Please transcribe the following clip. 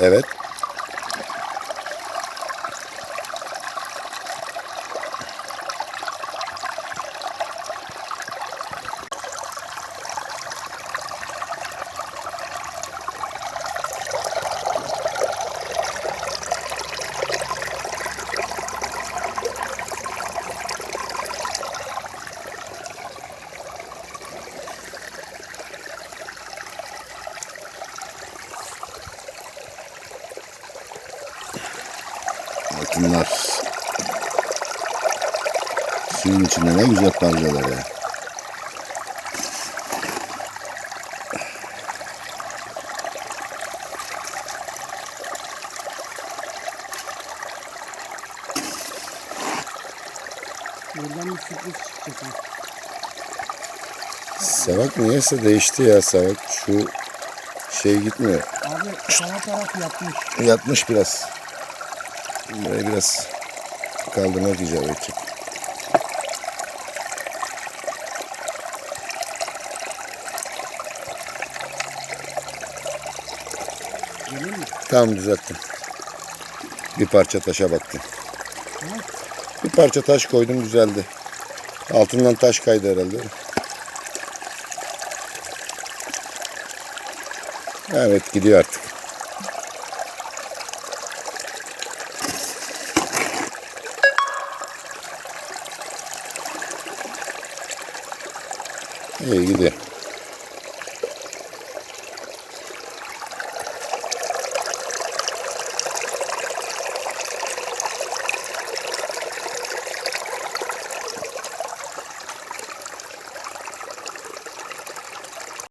Evet. Altınlar. Suyun içinde ne güzel parçalar ya. Buradan bir sürpriz çıkacak. Savak niyeyse değişti ya savak. Şu şey gitmiyor. Abi sana taraf yapmış. Yatmış biraz. Burayı biraz kaldırmak icap edecek. Tamam düzelttim. Bir parça taşa baktım. Bir parça taş koydum düzeldi. Altından taş kaydı herhalde. Evet gidiyor artık. İyi gidiyor.